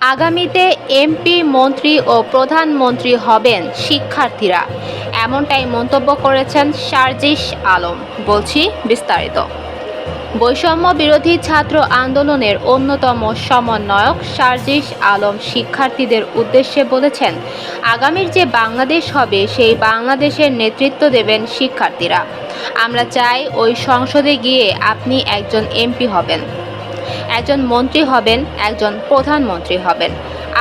আগামীতে এমপি মন্ত্রী ও প্রধানমন্ত্রী হবেন শিক্ষার্থীরা। এমনটাই মন্তব্য করেছেন শারজিস আলম। বলছি বিস্তারিত। বৈষম্য বিরোধী ছাত্র আন্দোলনের অন্যতম সমন্বয়ক শারজিস আলম শিক্ষার্থীদের উদ্দেশ্যে বলেছেন, আগামীর যে বাংলাদেশ হবে, সেই বাংলাদেশের নেতৃত্ব দেবেন শিক্ষার্থীরা। আমরা চাই ওই সংসদে গিয়ে আপনি একজন এমপি হবেন। একজন মন্ত্রী হবেন, একজন প্রধানমন্ত্রী হবেন।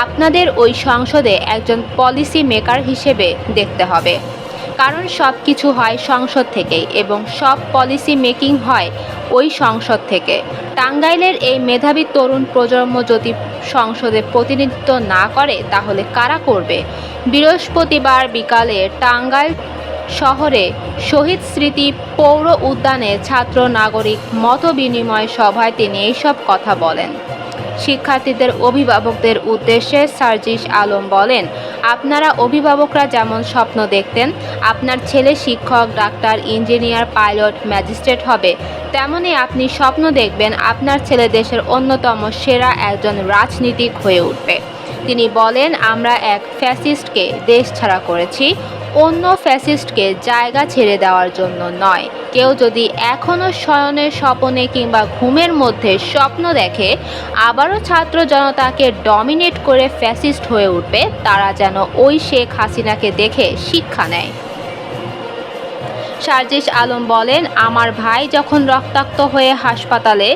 আপনাদের ওই সংসদে একজন পলিসি মেকার হিসেবে দেখতে হবে। কারণ সব কিছু হয় সংসদ থেকেই এবং সব পলিসি মেকিং হয় ওই সংসদ থেকে। টাঙ্গাইলের এই মেধাবী তরুণ প্রজন্ম যদি সংসদে প্রতিনিধিত্ব না করে, তাহলে কারা করবে? বৃহস্পতিবার বিকালে টাঙ্গাইল শহরে শহীদ স্মৃতি পৌর উদ্যানে ছাত্র নাগরিক মত বিনিময় সভায় তিনি এইসব কথা বলেন। শিক্ষার্থীদের অভিভাবকদের উদ্দেশ্যে সার্জিস আলম বলেন, আপনারা অভিভাবকরা যেমন স্বপ্ন দেখতেন, আপনার ছেলে শিক্ষক, ডাক্তার, ইঞ্জিনিয়ার, পাইলট, ম্যাজিস্ট্রেট হবে, তেমনি আপনি স্বপ্ন দেখবেন আপনার ছেলে দেশের অন্যতম সেরা একজন রাজনীতিক হয়ে উঠবে। তিনি বলেন, আমরা এক ফ্যাসিস্টকে দেশ ছাড়া করেছি অন্য ফ্যাসিস্টকে জায়গা ছেড়ে দেওয়ার জন্য নয়। কেউ যদি এখনও শয়নের স্বপনে কিংবা ঘুমের মধ্যে স্বপ্ন দেখে, আবারও ছাত্র জনতাকে ডমিনেট করে ফ্যাসিস্ট হয়ে উঠবে, তারা যেন ওই শেখ হাসিনাকে দেখে শিক্ষা নেয়। সার্জিস আলম বলেন, আমার ভাই যখন রক্তাক্ত হয়ে হাসপাতালে,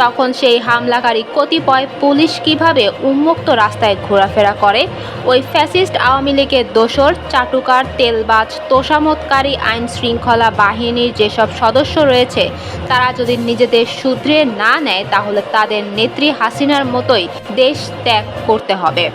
তখন সেই হামলাকারী কতিপয় পুলিশ কীভাবে উন্মুক্ত রাস্তায় ঘোরাফেরা করে? ওই ফ্যাসিস্ট আওয়ামী লীগের দোসর, চাটুকার তেলবাজ তোষামতকারী আইন শৃঙ্খলা বাহিনীর যেসব সদস্য রয়েছে, তারা যদি নিজেদের শুধরে না নেয়, তাহলে তাদের নেত্রী হাসিনার মতোই দেশ ত্যাগ করতে হবে।